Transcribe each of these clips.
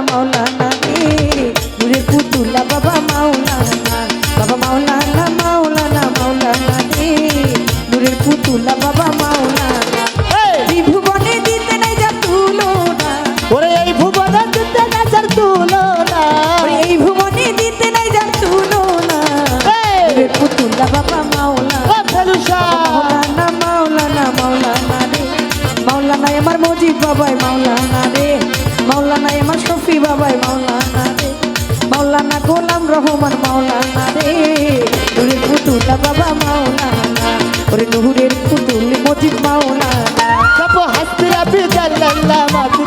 মাওলানা রে। পুতুলা বাবা মাওলানা। বাবা মাওলানা মাওলানা মাওলানা রে। নূরের পুতুলা বাবা মাওলানা। ত্রিভুবনে দিতে নাই যা তুলনা। ওরে এই ভুবনে দিতে এই ভুবনে দিতে নাই যা তুলনা। এই! নূরের পুতুলা বাবা মাওলানা। মাওলানা মাওলানা মাওলানা রে। মাওলানা আমার মজিদ বাবাই মাওলানা রে। বাবাই মাওলানা রে, মাওলানা গোলাম রহমান মাওলানা রে। নুরের পুতুলা বাবা মাওলানা, ওরে নুহুরের পুতুল মজিদ মাওলানা। সব হাসতে রাবি জাল্লাল্লাহ মাফি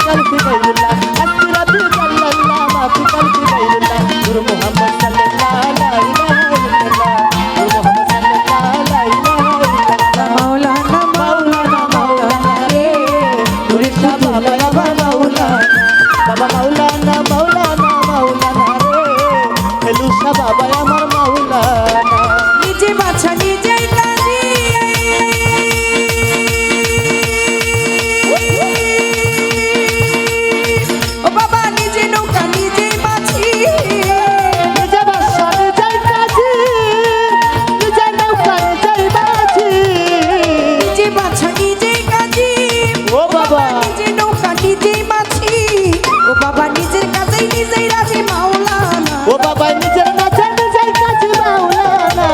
বাবা। নিজে নৌকা নিজেই বাছি ও বাবা নিজের কাজেই নিজেই রাজি মাওলানা। ও বাবা নিজের নাচে নিজেই কাজী মাওলানা।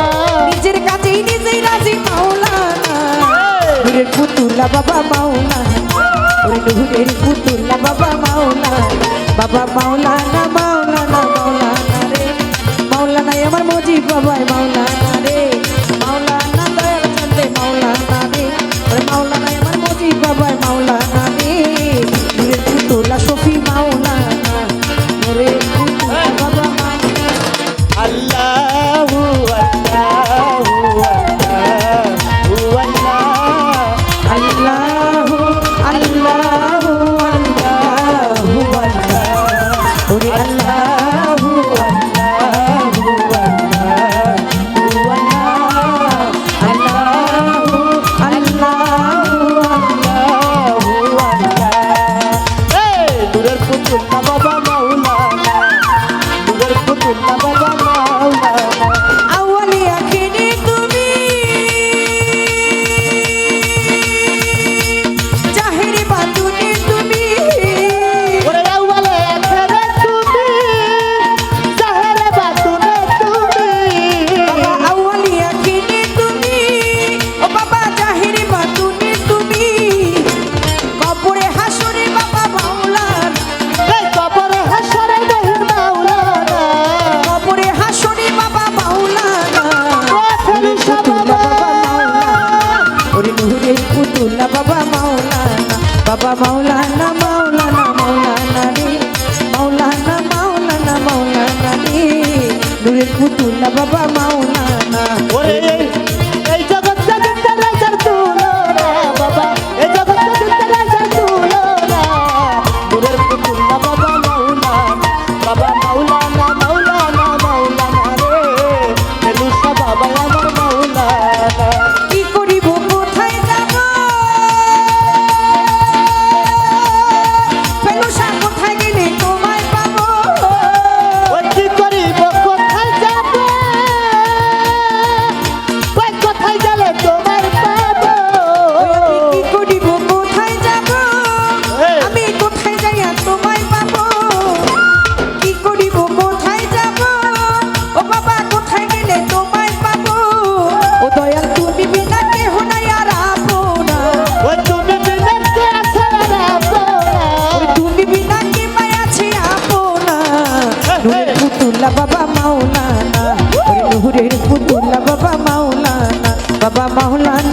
নিজের কাজেই নিজেই রাজি মাওলানা! নুরের পুতুলা বাবা মাওলানা। ওরে নুরের পুতুলা বাবা মাওলানা। বাবা মাওলানা মাওলানা মাওলানা রে। মাওলানা আমার মাওলানা রে মাওলানা। পুতুলা বাবা মাওলানা ওরে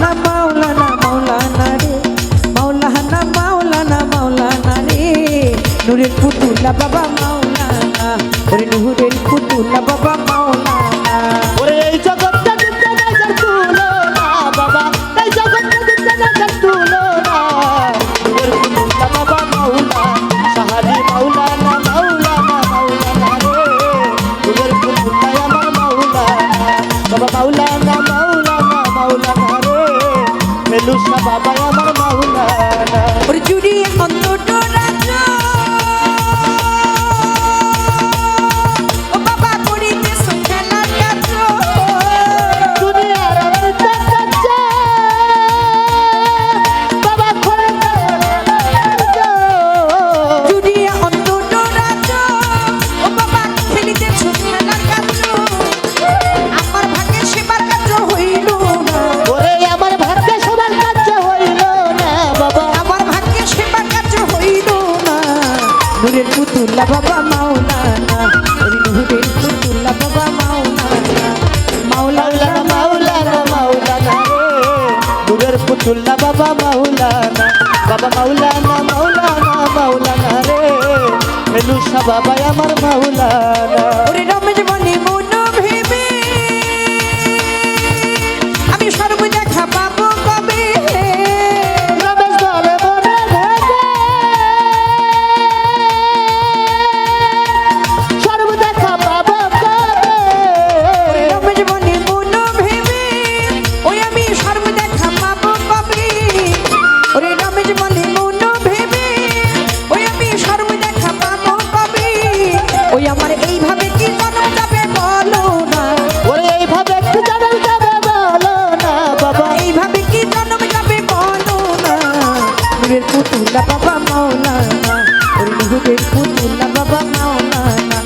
মাওলানা মাওলানা মাওলানা রে। মাওলানা মাওলানা মাওলানা রে। নুরের পুতুলা বাবা মাওলানা। ওরে নুরের পুতুলা বাবা মাওলানা। ফেলুসা বাবা আমার মাওলানা ওরে জুড়িয়ে অন্তর মাওলানা ওই নূরের ফতুল্লা বাবা মাওলানা মাওলানা মাওলানা মাওলানা নূরের ফতুল্লা বাবা মাওলানা বাবা মাওলানা মাওলানা মাওলানা রে। ফেলুসা বাবা আমার মাওলানা। ওরে